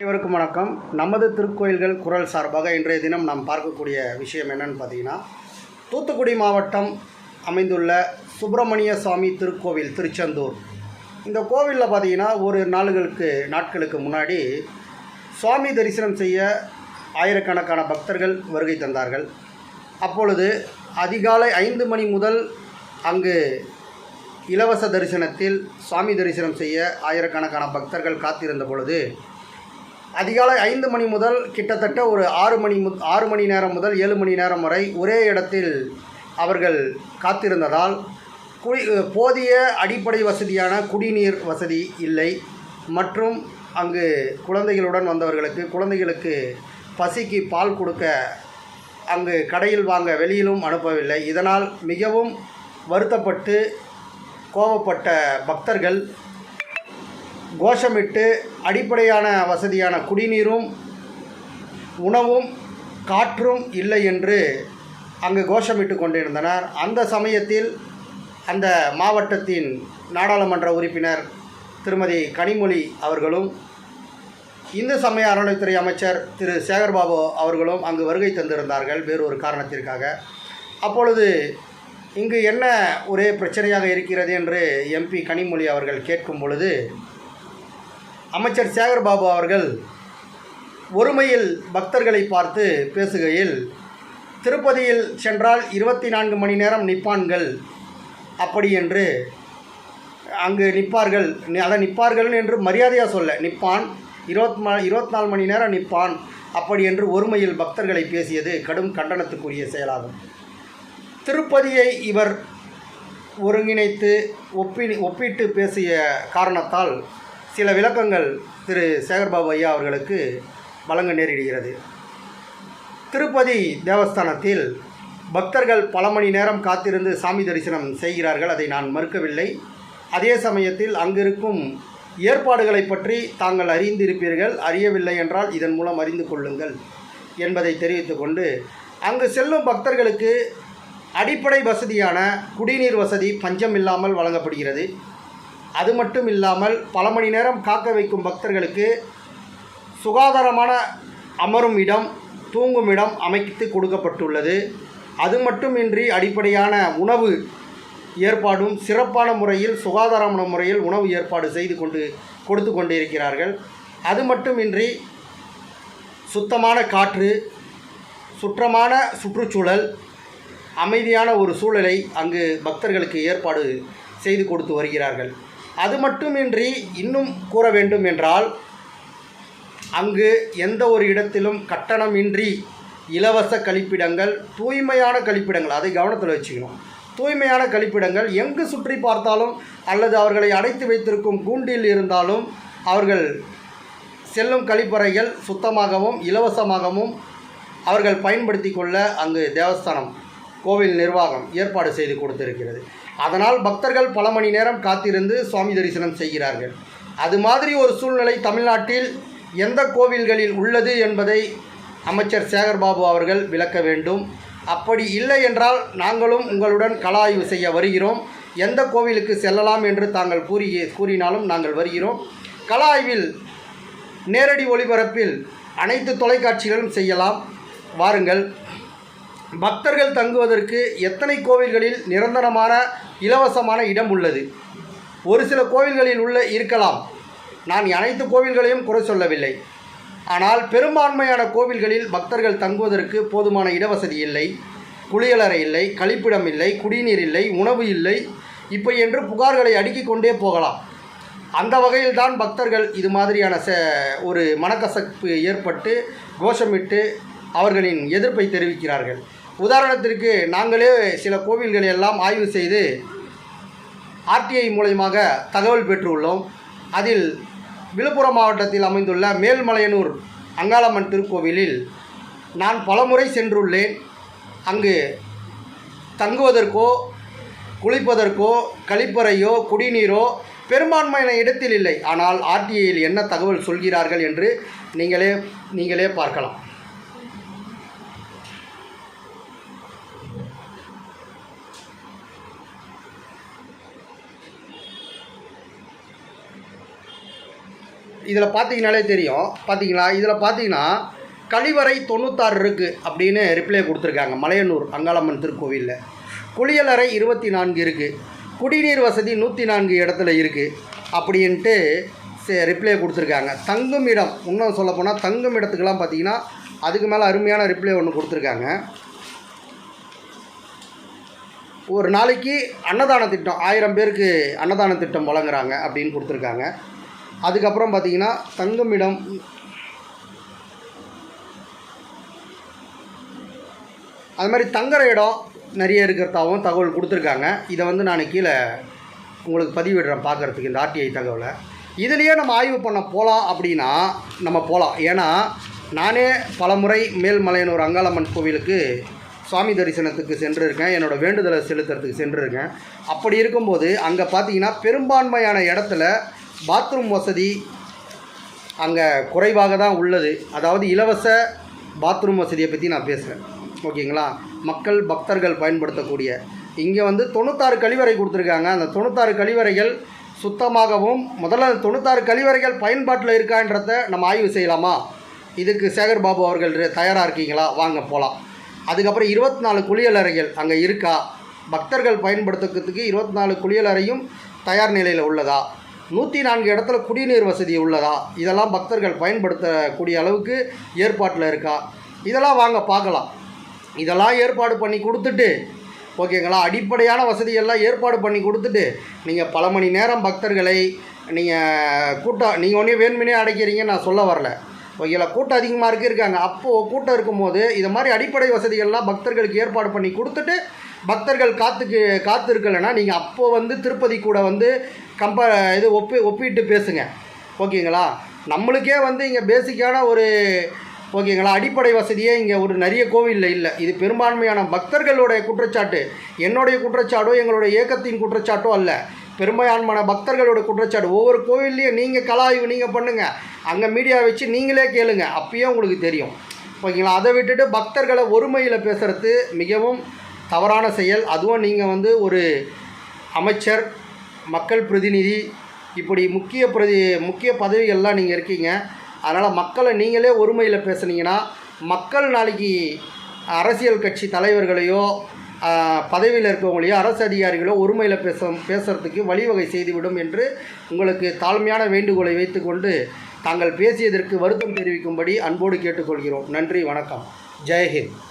அனைவருக்கும் வணக்கம். நமது திருக்கோயில்கள் குரல் சார்பாக இன்றைய தினம் நாம் பார்க்கக்கூடிய விஷயம் என்னன்னு பார்த்தீங்கன்னா தூத்துக்குடி மாவட்டம் அமைந்துள்ள சுப்பிரமணிய சுவாமி திருக்கோவில் திருச்செந்தூர். இந்த கோவிலில் பார்த்தீங்கன்னா ஒரு நாளுகளுக்கு நாட்களுக்கு முன்னாடி சுவாமி தரிசனம் செய்ய ஆயிரக்கணக்கான பக்தர்கள் வருகை தந்தார்கள். அப்பொழுது அதிகாலை ஐந்து மணி முதல் அங்கு இலவச தரிசனத்தில் சுவாமி தரிசனம் செய்ய ஆயிரக்கணக்கான பக்தர்கள் காத்திருந்த பொழுது அதிகாலை ஐந்து மணி முதல் கிட்டத்தட்ட ஒரு ஆறு மணி மு ஆறு மணி நேரம் முதல் ஏழு மணி நேரம் வரை ஒரே இடத்தில் அவர்கள் காத்திருந்ததால் குடி போதிய அடிப்படை வசதியான குடிநீர் வசதி இல்லை. மற்றும் அங்கு குழந்தைகளுடன் வந்தவர்களுக்கு குழந்தைகளுக்கு பசிக்கு பால் கொடுக்க அங்கு கடையில் வாங்க வெளியிலும் அனுப்பவில்லை. இதனால் மிகவும் வருத்தப்பட்டு கோபப்பட்ட பக்தர்கள் கோஷமிட்டு அடிப்படையான வசதியான குடிநீரும் உணவும் காற்றும் இல்லை என்று அங்கு கோஷமிட்டு கொண்டிருந்தனர். அந்த சமயத்தில் அந்த மாவட்டத்தின் நாடாளுமன்ற உறுப்பினர் திருமதி கனிமொழி அவர்களும் இந்து சமய அறநிலைத்துறை அமைச்சர் திரு. சேகர்பாபு அவர்களும் அங்கு வருகை தந்திருந்தார்கள் வேறொரு காரணத்திற்காக. அப்பொழுது இங்கு என்ன ஒரே பிரச்சனையாக இருக்கிறது என்று எம்பி கனிமொழி அவர்கள் கேட்கும் பொழுது அமைச்சர் சேகர்பாபு அவர்கள் ஒருமையில் பக்தர்களை பார்த்து பேசுகையில் திருப்பதியில் சென்றால் இருபத்தி நான்கு மணி நேரம் நிற்பான்கள். அப்படி என்று அங்கு நிற்பார்கள். அதை நிற்பார்கள் என்று மரியாதையாக சொல்ல நிற்பான். இருபத் ம இருபத்தி நாலு மணி நேரம் நிற்பான். அப்படி என்று ஒருமையில் பக்தர்களை பேசியது கடும் கண்டனத்துக்குரிய செயலாகும். திருப்பதியை இவர் ஒருங்கிணைத்து ஒப்பி ஒப்பிட்டு பேசிய காரணத்தால் சில விளக்கங்கள் திரு சேகர்பாபு ஐயா அவர்களுக்கு வழங்க நேரிடுகிறது. திருப்பதி தேவஸ்தானத்தில் பக்தர்கள் பல மணி நேரம் காத்திருந்து சாமி தரிசனம் செய்கிறார்கள். அதை நான் மறுக்கவில்லை. அதே சமயத்தில் அங்கிருக்கும் ஏற்பாடுகளை பற்றி தாங்கள் அறிந்திருப்பீர்கள். அறியவில்லை என்றால் இதன் மூலம் அறிந்து கொள்ளுங்கள் என்பதை தெரிவித்துக்கொண்டு அங்கு செல்லும் பக்தர்களுக்கு அடிப்படை வசதியான குடிநீர் வசதி பஞ்சம் இல்லாமல் வழங்கப்படுகிறது. அது மட்டும் இல்லாமல் பல மணி நேரம் காக்க வைக்கும் பக்தர்களுக்கு சுகாதாரமான அமரும் இடம் தூங்கும் இடம் அமைத்து கொடுக்கப்பட்டுள்ளது. அது மட்டுமின்றி அடிப்படையான உணவு ஏற்பாடும் சிறப்பான முறையில் சுகாதாரமான முறையில் உணவு ஏற்பாடு செய்து கொண்டு கொடுத்து கொண்டு இருக்கிறார்கள் அது மட்டுமின்றி சுத்தமான காற்று சுற்றமான சுற்றுச்சூழல் அமைதியான ஒரு சூழலை அங்கு பக்தர்களுக்கு ஏற்பாடு செய்து கொடுத்து வருகிறார்கள். அது மட்டுமின்றி இன்னும் கூற வேண்டும் என்றால் அங்கு எந்த ஒரு இடத்திலும் கட்டணமின்றி இலவச கழிப்பிடங்கள் தூய்மையான கழிப்பிடங்கள் அதை கவனத்தில் வச்சுக்கணும். தூய்மையான கழிப்பிடங்கள் எங்கு சுற்றி பார்த்தாலும் அல்லது அவர்களை அடைத்து வைத்திருக்கும் கூண்டில் இருந்தாலும் அவர்கள் செல்லும் கழிப்பறைகள் சுத்தமாகவும் இலவசமாகவும் அவர்கள் பயன்படுத்தி கொள்ள அங்கு தேவஸ்தானம் கோவில் நிர்வாகம் ஏற்பாடு செய்து கொடுத்திருக்கிறது. அதனால் பக்தர்கள் பல மணி நேரம் காத்திருந்து சுவாமி தரிசனம் செய்கிறார்கள். அது மாதிரி ஒரு சூழ்நிலை தமிழ்நாட்டில் எந்த கோவில்களில் உள்ளது என்பதை அமைச்சர் சேகர்பாபு அவர்கள் விளக்க வேண்டும். அப்படி இல்லை என்றால் நாங்களும் உங்களுடன் கள ஆய்வு செய்ய வருகிறோம். எந்த கோவிலுக்கு செல்லலாம் என்று தாங்கள் கூறி கூறினாலும் நாங்கள் வருகிறோம். கள ஆய்வில் நேரடி ஒளிபரப்பில் அனைத்து தொலைக்காட்சிகளும் செய்யலாம். வாருங்கள். பக்தர்கள் தங்குவதற்கு எத்தனை கோவில்களில் நிரந்தரமான இலவசமான இடம் உள்ளது? ஒரு சில கோவில்களில் உள்ள இருக்கலாம். நான் அனைத்து கோவில்களையும் குறை சொல்லவில்லை. ஆனால் பெரும்பான்மையான கோவில்களில் பக்தர்கள் தங்குவதற்கு போதுமான இடவசதி இல்லை. குளியலறை இல்லை கழிப்பிடம் இல்லை குடிநீர் இல்லை உணவு இல்லை. இப்போ என்று புகார்களை அடுக்கிக் கொண்டே போகலாம். அந்த வகையில் தான் பக்தர்கள் இது மாதிரியான ச ஒரு மனக்கசப்பு ஏற்பட்டு கோஷமிட்டு அவர்களின் எதிர்ப்பை தெரிவிக்கிறார்கள். உதாரணத்திற்கு நாங்களே சில கோவில்களை எல்லாம் ஆய்வு செய்து ஆர்டிஐ மூலயமாக தகவல் பெற்றுள்ளோம். அதில் விழுப்புரம் மாவட்டத்தில் அமைந்துள்ள மேல்மலையனூர் அங்காளம்மன் திருக்கோவிலில் நான் பலமுறை சென்றுள்ளேன். அங்கு தங்குவதற்கோ குளிப்பதற்கோ கழிப்பறையோ குடிநீரோ பெரும்பான்மையான இடத்தில் இல்லை. ஆனால் ஆர்டிஐயில் என்ன தகவல் சொல்கிறார்கள் என்று நீங்களே நீங்களே பார்க்கலாம். இதில் பார்த்தீங்கனாலே தெரியும். பார்த்தீங்களா? இதில் பார்த்தீங்கன்னா கழிவறை தொண்ணூத்தாறு இருக்குது அப்படின்னு ரிப்ளை கொடுத்துருக்காங்க. மலையனூர் அங்காளம்மன் திருக்கோவிலில். குளியலறை இருபத்தி நான்கு இருக்குது குடிநீர் வசதி நூற்றி நான்கு இடத்துல இருக்குது அப்படின்ட்டு ரிப்ளை கொடுத்துருக்காங்க. தங்கும் இடம் இன்னும் சொல்லப்போனால் தங்கும் இடத்துக்கெல்லாம் பார்த்தீங்கன்னா அதுக்கு மேலே அருமையான ரிப்ளை ஒன்று கொடுத்துருக்காங்க. ஒரு நாளைக்கு அன்னதான திட்டம் ஆயிரம் பேருக்கு அன்னதான திட்டம் வழங்குறாங்க அப்படின்னு கொடுத்துருக்காங்க. அதுக்கப்புறம் பார்த்தீங்கன்னா தங்குமிடம். அது மாதிரி தங்குற இடம் நிறைய இருக்கிறதாகவும் தகவல் கொடுத்துருக்காங்க. இதை வந்து நான் கீழே உங்களுக்கு பதிவிடுறேன் பார்க்குறதுக்கு இந்த ஆர்டிஐ தகவலை. இதுலேயே நம்ம ஆய்வு பண்ண போகலாம் அப்படின்னா நம்ம போகலாம் ஏன்னா நானே பலமுறை மேல்மலையனூர் அங்காளம்மன் கோவிலுக்கு சுவாமி தரிசனத்துக்கு சென்றிருக்கேன். என்னோடய வேண்டுதலை செலுத்துறதுக்கு சென்றிருக்கேன். அப்படி இருக்கும்போது அங்கே பார்த்தீங்கன்னா பெரும்பான்மையான இடத்துல பாத்ரூம் வசதி அங்கே குறைவாக தான் உள்ளது. அதாவது இலவச பாத்ரூம் வசதியை பற்றி நான் பேசுகிறேன் ஓகேங்களா? மக்கள் பக்தர்கள் பயன்படுத்தக்கூடிய. இங்கே வந்து தொண்ணூத்தாறு கழிவறை கொடுத்துருக்காங்க. அந்த தொண்ணூத்தாறு கழிவறைகள் சுத்தமாகவும் முதல்ல அந்த தொண்ணூத்தாறு கழிவறைகள் பயன்பாட்டில் இருக்கான்றத நம்ம ஆய்வு செய்யலாமா? இதுக்கு சேகர் பாபு அவர்கள் தயாராக இருக்கீங்களா? வாங்க போகலாம் அதுக்கப்புறம் இருபத்தி நாலு குளியலறைகள் அங்கே இருக்கா? பக்தர்கள் பயன்படுத்துறதுக்கு இருபத்தி நாலு குளியலறையும் தயார் நிலையில் உள்ளதா? நூற்றி நான்கு இடத்துல குடிநீர் வசதி உள்ளதா? இதெல்லாம் பக்தர்கள் பயன்படுத்தக்கூடிய அளவுக்கு ஏற்பாட்டில் இருக்கா? இதெல்லாம் வாங்க பார்க்கலாம். இதெல்லாம் ஏற்பாடு பண்ணி கொடுத்துட்டு ஓகேங்களா? அடிப்படையான வசதியெல்லாம் ஏற்பாடு பண்ணி கொடுத்துட்டு நீங்கள் பல மணி நேரம் பக்தர்களை நீங்கள் கூட்டம் நீங்கள் ஒன்றே வேணுமினே அடைக்கிறீங்க நான் சொல்ல வரல. இதில் கூட்டம் அதிகமாக இருக்கு இருக்காங்க. அப்போது கூட்டம் இருக்கும்போது இது மாதிரி அடிப்படை வசதிகள்லாம் பக்தர்களுக்கு ஏற்பாடு பண்ணி கொடுத்துட்டு பக்தர்கள் காத்துக்கு காத்து இருக்கலைன்னா நீங்கள் அப்போது வந்து திருப்பதி கூட வந்து கம்ப இது ஒப்பி ஒப்பிட்டு பேசுங்க. ஓகேங்களா? நம்மளுக்கே வந்து இங்கே பேசிக்கான ஒரு ஓகேங்களா அடிப்படை வசதியே இங்கே ஒரு நிறைய கோவிலில் இல்லை. இது பெரும்பான்மையான பக்தர்களுடைய குற்றச்சாட்டு. என்னுடைய குற்றச்சாட்டோ எங்களுடைய இயக்கத்தின் குற்றச்சாட்டோ அல்ல. பெரும்பான்மையான பக்தர்களோட குற்றச்சாட்டு ஒவ்வொரு கோவில்லையும் நீங்கள் கலாய்வு நீங்கள் பண்ணுங்கள் அங்கே மீடியா வச்சு நீங்களே கேளுங்க. அப்பயே உங்களுக்கு தெரியும். ஓகேங்களா? அதை விட்டுட்டு பக்தர்களை ஒருமையில் பேசுகிறது மிகவும் தவறான செயல். அதுவும் நீங்கள் வந்து ஒரு அமைச்சர் மக்கள் பிரதிநிதி இப்படி முக்கிய பிரதி முக்கிய பதவிகள்லாம் நீங்கள் இருக்கீங்க. அதனால் மக்களை நீங்களே ஒருமையில் பேசுனீங்கன்னா மக்கள் நாளைக்கு அரசியல் கட்சி தலைவர்களையோ பதவியில் இருக்கவங்களையோ அரசு அதிகாரிகளோ ஒருமையில் பேச பேசுறதுக்கு வழிவகை செய்துவிடும் என்று உங்களுக்கு தாழ்மையான வேண்டுகோளை வைத்துக்கொண்டு தாங்கள் பேசியதற்கு வருத்தம் தெரிவிக்கும்படி அன்போடு கேட்டுக்கொள்கிறோம். நன்றி வணக்கம். ஜெயஹிந்த்